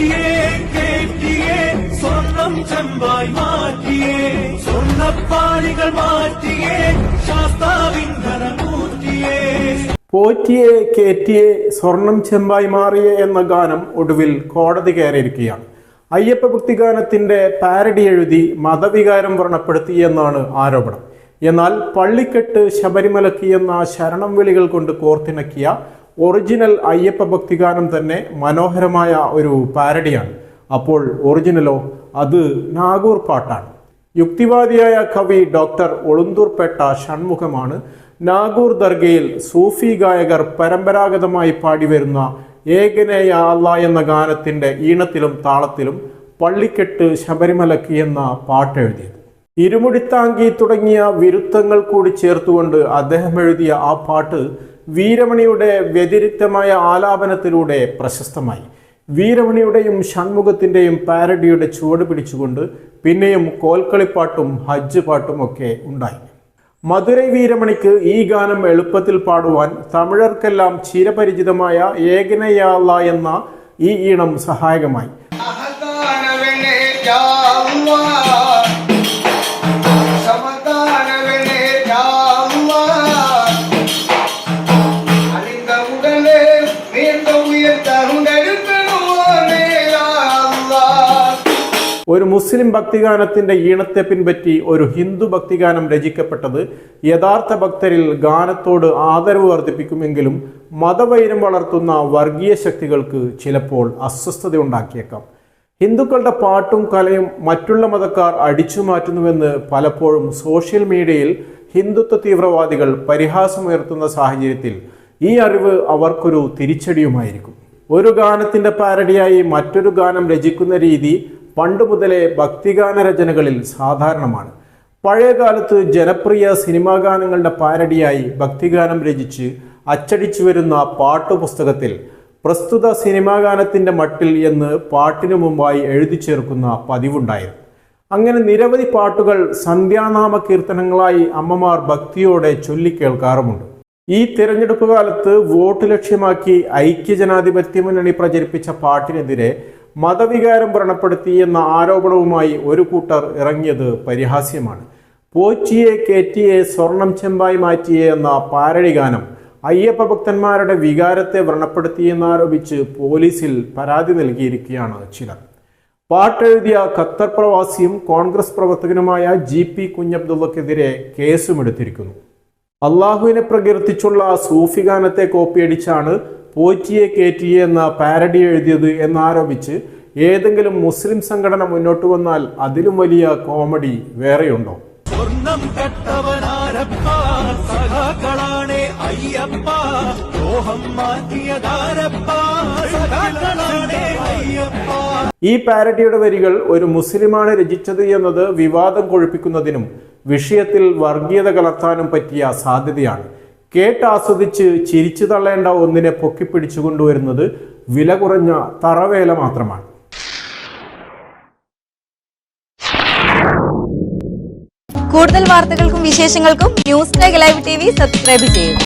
പോറ്റിയേ കേറ്റിയേ സ്വർണം ചെമ്പായി മാറ്റിയേ സ്വർണപ്പാളികൾ മാറ്റിയേ ശാസ്താവിൻ ധനമൂറ്റിയേ പോറ്റിയെ കേറ്റിയെ സ്വർണം ചെമ്പായി മാറിയേ എന്ന ഗാനം ഒടുവിൽ കോടതി കയറിയിരിക്കുകയാണ്. അയ്യപ്പ ഭക്തി ഗാനത്തിന്റെ പാരഡി എഴുതി മതവികാരം വ്രണപ്പെടുത്തി എന്നാണ് ആരോപണം. എന്നാൽ പള്ളിക്കെട്ട് ശബരിമലക്കി എന്ന ശരണം വിളികൾ കൊണ്ട് കോർത്തിണക്കിയ ഒറിജിനൽ അയ്യപ്പ ഭക്തിഗാനം തന്നെ മനോഹരമായ ഒരു പാരഡിയാണ്. അപ്പോൾ ഒറിജിനലോ അത് നാഗൂർ പാട്ടാണ്. യുക്തിവാദിയായ കവി ഡോക്ടർ ഒളുന്തൂർപേട്ട ഷൺമുഖമാണ് നാഗൂർ ദർഗയിൽ സൂഫി ഗായകർ പരമ്പരാഗതമായി പാടിവരുന്ന ഏകനേയ അല്ല എന്ന ഗാനത്തിന്റെ ഈണത്തിലും താളത്തിലും പള്ളിക്കെട്ട് ശബരിമലക്ക് എന്ന പാട്ടെഴുതിയത്. ഇരുമുടിത്താങ്കി തുടങ്ങിയ വിരുദ്ധങ്ങൾ കൂടി ചേർത്തുകൊണ്ട് അദ്ദേഹം എഴുതിയ ആ പാട്ട് വീരമണിയുടെ വ്യതിരിക്തമായ ആലാപനത്തിലൂടെ പ്രശസ്തമായി. വീരമണിയുടെയും ഷൺമുഖത്തിന്റെയും പാരഡിയുടെ ചുവട് പിടിച്ചുകൊണ്ട് പിന്നെയും കോൽക്കളിപ്പാട്ടും ഹജ്ജ് പാട്ടും ഒക്കെ ഉണ്ടായി. മധുരൈ വീരമണിക്ക് ഈ ഗാനം എളുപ്പത്തിൽ പാടുവാൻ തമിഴർക്കെല്ലാം ചിരപരിചിതമായ ഏകനയാള എന്ന ഈ ഈണം സഹായകമായി. ഒരു മുസ്ലിം ഭക്തിഗാനത്തിന്റെ ഈണത്തെ പിൻപറ്റി ഒരു ഹിന്ദു ഭക്തിഗാനം രചിക്കപ്പെട്ടത് യഥാർത്ഥ ഭക്തരിൽ ഗാനത്തോട് ആദരവ് വർദ്ധിപ്പിക്കുമെങ്കിലും മതവൈരം വളർത്തുന്ന വർഗീയ ശക്തികൾക്ക് ചിലപ്പോൾ അസ്വസ്ഥത ഉണ്ടാക്കിയേക്കാം ഹിന്ദുക്കളുടെ പാട്ടും കലയും മറ്റുള്ള മതക്കാർ അടിച്ചു മാറ്റുന്നുവെന്ന് പലപ്പോഴും സോഷ്യൽ മീഡിയയിൽ ഹിന്ദുത്വ തീവ്രവാദികൾ പരിഹാസമുയർത്തുന്ന സാഹചര്യത്തിൽ ഈ അറിവ് അവർക്കൊരു തിരിച്ചടിയുമായിരിക്കും. ഒരു ഗാനത്തിന്റെ പാരടിയായി മറ്റൊരു ഗാനം രചിക്കുന്ന രീതി പണ്ട് മുതലേ ഭക്തിഗാന രചനകളിൽ സാധാരണമാണ്. പഴയകാലത്ത് ജനപ്രിയ സിനിമാ ഗാനങ്ങളുടെ പാരടിയായി ഭക്തിഗാനം രചിച്ച് അച്ചടിച്ചു വരുന്ന പാട്ടുപുസ്തകത്തിൽ പ്രസ്തുത സിനിമാ ഗാനത്തിന്റെ മട്ടിൽ എന്ന് പാട്ടിനു മുമ്പായി എഴുതി ചേർക്കുന്ന പതിവുണ്ടായിരുന്നു അങ്ങനെ നിരവധി പാട്ടുകൾ സന്ധ്യാനാമ കീർത്തനങ്ങളായി അമ്മമാർ ഭക്തിയോടെ ചൊല്ലിക്കേൾക്കാറുമുണ്ട് ഈ തിരഞ്ഞെടുപ്പ് കാലത്ത് വോട്ട് ലക്ഷ്യമാക്കി ഐക്യജനാധിപത്യ മുന്നണി പ്രചരിപ്പിച്ച പാട്ടിനെതിരെ മതവികാരം വ്രണപ്പെടുത്തി എന്ന ആരോപണവുമായി ഒരു കൂട്ടർ ഇറങ്ങിയത് പരിഹാസ്യമാണ്. പോച്ചിയെ കേറ്റിയെ സ്വർണം ചെമ്പായി മാറ്റിയെ എന്ന പാരടി ഗാനം അയ്യപ്പ ഭക്തന്മാരുടെ വികാരത്തെ വ്രണപ്പെടുത്തിയെന്നാരോപിച്ച് പോലീസിൽ പരാതി നൽകിയിരിക്കുകയാണ് ചിലർ. പാട്ടെഴുതിയ ഖത്തർ പ്രവാസിയും കോൺഗ്രസ് പ്രവർത്തകനുമായ ജി പി കുഞ്ഞബ്ദുള്ളക്കെതിരെ കേസുമെടുത്തിരിക്കുന്നു. അള്ളാഹുവിനെ പ്രകീർത്തിച്ചുള്ള സൂഫി ഗാനത്തെ കോപ്പിയടിച്ചാണ് പോറ്റിയെ കയറ്റിയെ എന്ന പാരഡി എഴുതിയത് എന്നാരോപിച്ച് ഏതെങ്കിലും മുസ്ലിം സംഘടന മുന്നോട്ട് വന്നാൽ അതിലും വലിയ കോമഡി വേറെയുണ്ടോ? സ്വർണം കട്ടവനാരപ്പ സഖാക്കളാണേ അയ്യപ്പ. ലോഹം മാറ്റിയതാരപ്പ സഖാക്കളാണേ അയ്യപ്പ. ഈ പാരഡിയുടെ വരികൾ ഒരു മുസ്ലിമാണ് രചിച്ചത് എന്നത് വിവാദം കൊഴുപ്പിക്കുന്നതിനും വിഷയത്തിൽ വർഗീയത കലർത്താനും പറ്റിയ സാധ്യതയാണ്. കേട്ടാസ്വദിച്ച് ചിരിച്ചു തള്ളേണ്ട ഒന്നിനെ പൊക്കിപ്പിടിച്ചു കൊണ്ടുവരുന്നത് വില കുറഞ്ഞ തറവേല മാത്രമാണ്. കൂടുതൽ വാർത്തകൾക്കും വിശേഷങ്ങൾക്കും news live T V subscribe ചെയ്യും.